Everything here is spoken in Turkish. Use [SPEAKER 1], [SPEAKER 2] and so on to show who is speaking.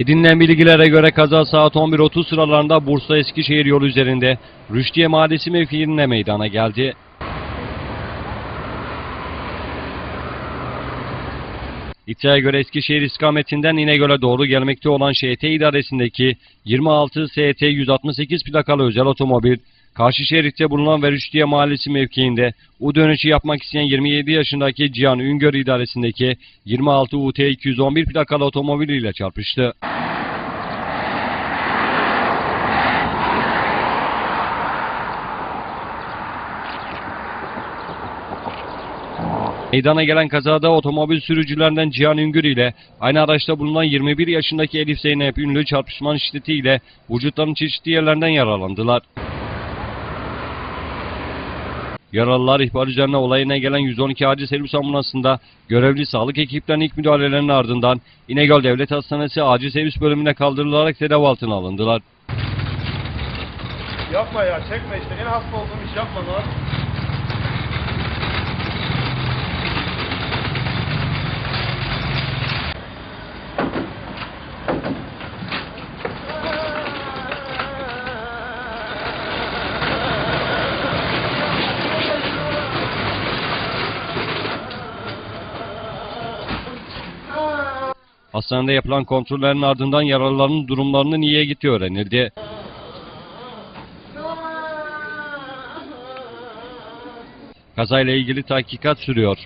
[SPEAKER 1] Edinilen bilgilere göre kaza saat 11.30 sıralarında Bursa Eskişehir yolu üzerinde Rüştiye Mahallesi mevkiinde meydana geldi. İddiaya göre Eskişehir ikametinden İnegöl'e doğru gelmekte olan ŞT idaresindeki 26 ST 168 plakalı özel otomobil, karşı şeritte bulunan ve Rüştiye Mahallesi mevkiinde U dönüşü yapmak isteyen 27 yaşındaki Cihan Üngör idaresindeki 26 UT 211 plakalı otomobil ile çarpıştı. Meydana gelen kazada otomobil sürücülerinden Cihan Üngür ile aynı araçta bulunan 21 yaşındaki Elif Zeynep ünlü çarpışmanın şiddetiyle vücutlarının çeşitli yerlerinden yaralandılar. Yaralılar ihbar üzerine olayına gelen 112 acil servis ambulansında görevli sağlık ekiplerinin ilk müdahalelerinin ardından İnegöl Devlet Hastanesi acil servis bölümüne kaldırılarak tedavi altına alındılar.
[SPEAKER 2] Yapma ya çekme işte yine hasta olduğum iş yapma lan.
[SPEAKER 1] Hastanede yapılan kontrollerin ardından yaralıların durumlarının iyiye gittiği öğrenildi. Kazayla ilgili tahkikat sürüyor.